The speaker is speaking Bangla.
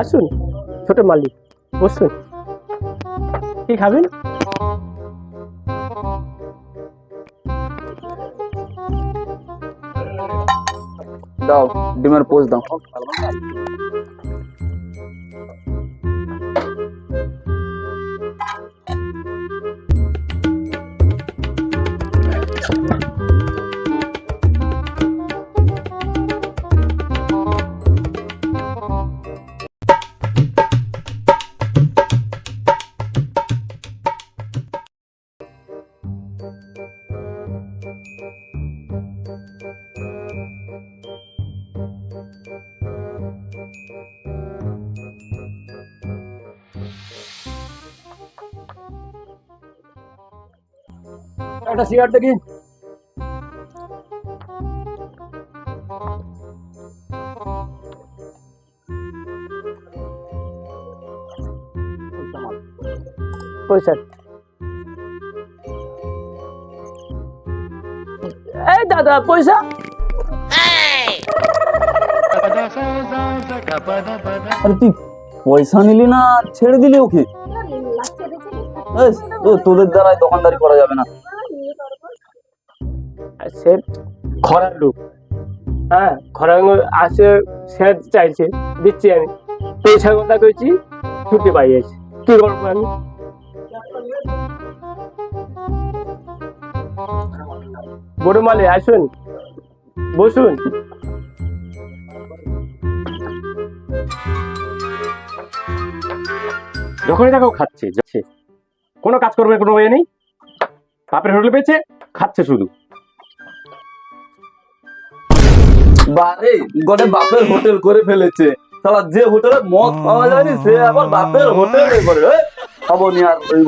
আসুন ছোট মালিক বসুন। কি খাবেন? দাও ডিমের পোজ দাও। একটা সিগারেট দেখি। এই দাদা পয়সা? আরে তুই পয়সা নিলি না ছেড়ে দিলি ওকে। তোদের দ্বারাই দোকানদারি করা যাবে না। সে খরার লোক হ্যাঁ খরার আসে সে চাইছে, দিচ্ছি আমি। পয়সা কথা কইছি, ছুটি পাইয়েছি। কি করব আমি? বড় আসুন। বসুন। যখনই দেখো খাচ্ছে, যাচ্ছে। কোনো কাজ করবে, কোনো ওয়ে নেই। বাপের হোটেল পেয়েছে, খাচ্ছে শুধু। বারে গনে বাপের হোটেল করে ফেলেছে। তাহলে যে হোটেলে মদ পাওয়া যায়নি সে আবার বাপের হোটেল করে। এ, খাব নি আর ওই